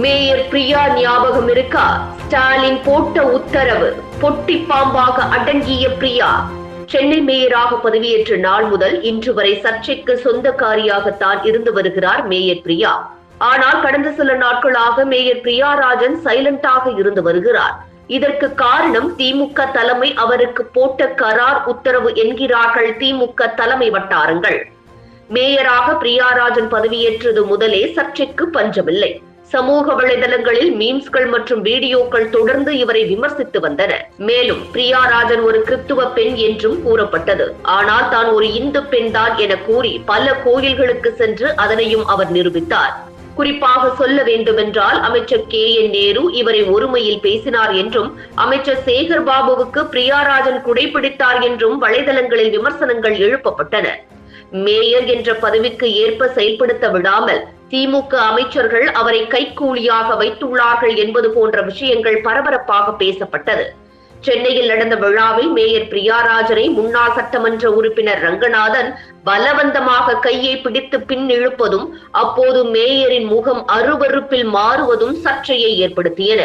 Mayor Priya ஞாபகம் இருக்கா? ஸ்டாலின் போட்ட உத்தரவு பொட்டி பாம்பாக அடங்கிய பிரியா. சென்னை மேயராக பதவியேற்ற நாள் முதல் இன்று வரை சர்ச்சைக்கு சொந்தக்காரியாகத்தான் இருந்து வருகிறார் மேயர் பிரியா. ஆனால் கடந்த சில நாட்களாக மேயர் பிரியா ராஜன் சைலண்டாக இருந்து வருகிறார். இதற்கு காரணம் திமுக தலைமை அவருக்கு போட்ட கரார் உத்தரவு என்கிறார்கள் திமுக தலைமை வட்டாரங்கள். மேயராக பிரியாராஜன் பதவியேற்றது முதலே சர்ச்சைக்கு பஞ்சமில்லை. சமூக வலைதளங்களில் மீம்ஸ்கள் மற்றும் வீடியோக்கள் தொடர்ந்து இவரை விமர்சித்து வந்தன. மேலும் பிரியாராஜன் ஒரு கிறிஸ்துவ பெண் என்றும் கூறப்பட்டது. ஆனால் தான் ஒரு இந்து பெண் தான் என கூறி பல கோயில்களுக்கு சென்று அதனையும் அவர் நிரூபித்தார். குறிப்பாக சொல்ல வேண்டுமென்றால் அமைச்சர் கே. என். நேரு இவரை ஒருமையில் பேசினார் என்றும் அமைச்சர் சேகர் பாபுவுக்கு பிரியாராஜன் குடைபிடித்தார் என்றும் வலைதளங்களில் விமர்சனங்கள் எழுப்பப்பட்டன. மேயர் என்ற பதவிக்கு ஏற்ப செயல்படுத்த விடாமல் திமுக அமைச்சர்கள் அவரை கைக்கூலியாக வைத்துள்ளார்கள் என்பது போன்ற விஷயங்கள் பரபரப்பாக பேசப்பட்டது. சென்னையில் நடந்த விழாவில் மேயர் பிரியாராஜனை முன்னாள் சட்டமன்ற உறுப்பினர் ரங்கநாதன் பலவந்தமாக கையை பிடித்து பின் இழுப்பதும் அப்போது மேயரின் முகம் அருவருப்பில் மாறுவதும் சர்ச்சையை ஏற்படுத்தியன.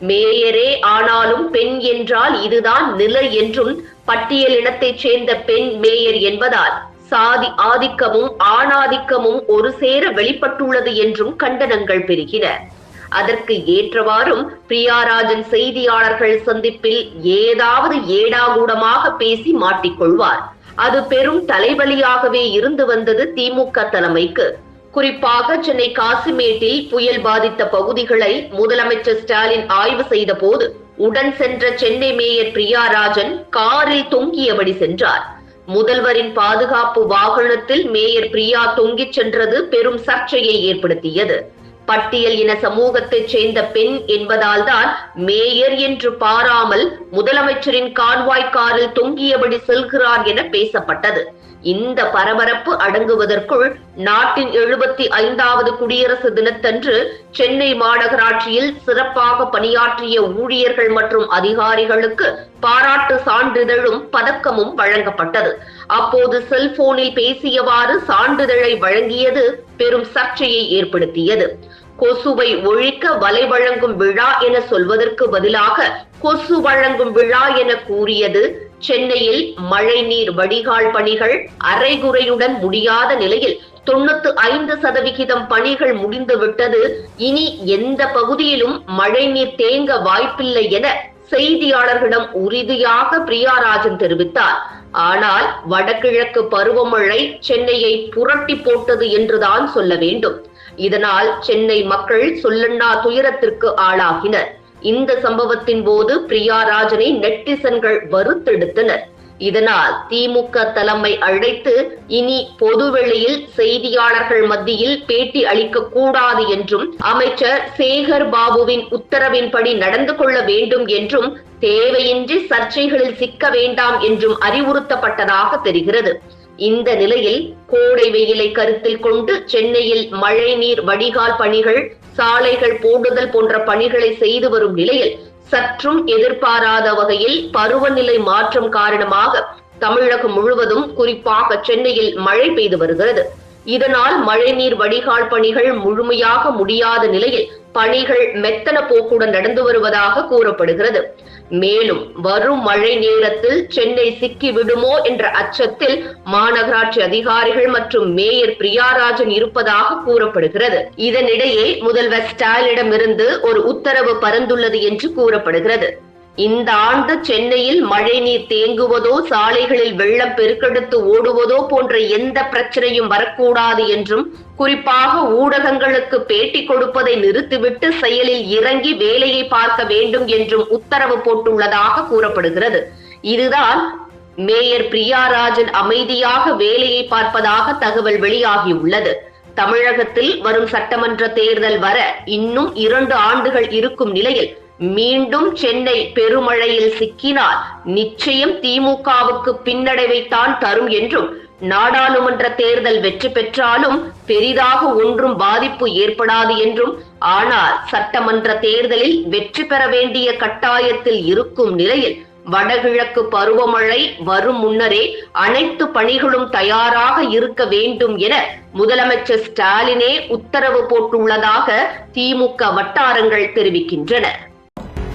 மேயரே ஆனாலும் பெண் என்றால் இதுதான் நிலை என்றும் பட்டியல் இனத்தைச் சேர்ந்த பெண் மேயர் என்பதால் சாதி ஆதிக்கமும் ஆணாதிக்கமும் ஒரு சேர வெளிப்பட்டுள்ளது என்றும் கண்டனங்கள் பெருகின. அதற்கு ஏற்றவாறும் பிரியாராஜன் செய்தியாளர்கள் சந்திப்பில் ஏதாவது ஏடாகூடமாக பேசி மாட்டிக்கொள்வார். அது பெரும் தலைவலியாகவே இருந்து வந்தது திமுக தலைமைக்கு. குறிப்பாக சென்னை காசிமேட்டில் புயல் பாதித்த பகுதிகளை முதலமைச்சர் ஸ்டாலின் ஆய்வு செய்த போது உடன் சென்ற சென்னை மேயர் பிரியாராஜன் காரில் தொங்கியபடி சென்றார். முதல்வரின் பாதுகாப்பு வாகனத்தில் மேயர் பிரியா தொங்கிச் சென்றது பெரும் சர்ச்சையை ஏற்படுத்தியது. பட்டியல் இன சமூகத்தைச் சேர்ந்த பெண் என்பதால் தான் மேயர் என்று பாராமல் முதலமைச்சரின் கான்வாய் காரில் தொங்கியபடி செல்கிறார் என பேசப்பட்டது. இந்த பரபரப்பு அடங்குவதற்குள் நாட்டின் எழுபத்தி ஐந்தாவது குடியரசு தினத்தன்று சென்னை மாநகராட்சியில் சிறப்பாக பணியாற்றிய ஊழியர்கள் மற்றும் அதிகாரிகளுக்கு பாராட்டு சான்றிதழும் பதக்கமும் வழங்கப்பட்டது. அப்போது செல்போனில் பேசியவாறு சான்றிதழை வழங்கியது பெரும் சர்ச்சையை ஏற்படுத்தியது. கொசுவை ஒழிக்க வலை வழங்கும் விழா என சொல்வதற்கு பதிலாக கொசு வழங்கும் விழா என கூறியது சென்னையில் மழைநீர் வடிகால் பணிகள் அரைகுறையுடன் முடியாத நிலையில் தொண்ணூத்து ஐந்து சதவிகிதம் பணிகள் முடிந்து விட்டது. இனி எந்த பகுதியிலும் மழைநீர் தேங்க வாய்ப்பில்லை என செய்தியாளர்களிடம் உறுதியாக பிரியாராஜன் தெரிவித்தார். ஆனால் வடகிழக்கு பருவமழை சென்னையை புரட்டி போட்டது என்றுதான் சொல்ல வேண்டும். இதனால் சென்னை மக்கள் சொல்லண்ணா துயரத்திற்கு ஆளாகினர். இந்த சம்பவத்தின் போது பிரியா ராஜனை நெட்டிசன்கள் வறுத்தெடுத்தனர். இதனால் திமுக தலைமை அழைத்து இனி பொதுவெளியில் செய்தியாளர்கள் மத்தியில் பேட்டி அளிக்க கூடாது என்றும் அமைச்சர் சேகர் பாபுவின் உத்தரவின்படி நடந்து கொள்ள வேண்டும் என்றும் தேவையின்றி சர்ச்சைகளில் சிக்க வேண்டாம் என்றும் அறிவுறுத்தப்பட்டதாக தெரிகிறது. இந்த நிலையில் கோடை வெயிலை கருத்தில் கொண்டு சென்னையில் மழைநீர் வடிகால் பணிகள் சாலைகள் போடுதல் போன்ற பணிகளை செய்து வரும் நிலையில் சற்றும் எதிர்பாராத வகையில் பருவநிலை மாற்றம் காரணமாக தமிழகம் முழுவதும் குறிப்பாக சென்னையில் மழை பெய்து வருகிறது. இதனால் மழைநீர் வடிகால் பணிகள் முழுமையாக முடியாத நிலையில் பணிகள் மெத்தன போக்குடன் நடந்து வருவதாக கூறப்படுகிறது. மேலும் வரும் மழை நேரத்தில் சென்னை சிக்கி விடுமோ என்ற அச்சத்தில் மாநகராட்சி அதிகாரிகள் மற்றும் மேயர் பிரியாராஜன் இருப்பதாக கூறப்படுகிறது. இதனிடையே முதல்வர் ஸ்டாலினிடமிருந்து ஒரு உத்தரவு பறந்துள்ளது என்று கூறப்படுகிறது. இந்த ஆண்டு சென்னையில் மழைநீர் தேங்குவதோ சாலைகளில் வெள்ளம் பெருக்கெடுத்து ஓடுவதோ போன்ற எந்த பிரச்சனையும் வரக்கூடாது என்றும் குறிப்பாக ஊடகங்களுக்கு பேட்டி கொடுப்பதை நிறுத்திவிட்டு செயலில் இறங்கி வேலையை பார்க்க வேண்டும் என்றும் உத்தரவு போட்டுள்ளதாக கூறப்படுகிறது. இதுதான் மேயர் பிரியாராஜன் அமைதியாக வேலையை பார்ப்பதாக தகவல் வெளியாகியுள்ளது. தமிழகத்தில் வரும் சட்டமன்ற தேர்தல் வர இன்னும் இரண்டு ஆண்டுகள் இருக்கும் நிலையில் மீண்டும் சென்னை பெருமழையில் சிக்கினால் நிச்சயம் திமுகவுக்கு பின்னடைவைத்தான் தரும் என்றும் நாடாளுமன்ற தேர்தல் வெற்றி பெற்றாலும் பெரிதாக ஒன்றும் பாதிப்பு ஏற்படாது என்றும் ஆனால் சட்டமன்ற தேர்தலில் வெற்றி பெற வேண்டிய கட்டாயத்தில் இருக்கும் நிலையில் வடகிழக்கு பருவமழை வரும் முன்னரே அனைத்து பணிகளும் தயாராக இருக்க வேண்டும் என முதலமைச்சர் ஸ்டாலினே உத்தரவு போட்டுள்ளதாக திமுக வட்டாரங்கள் தெரிவிக்கின்றன.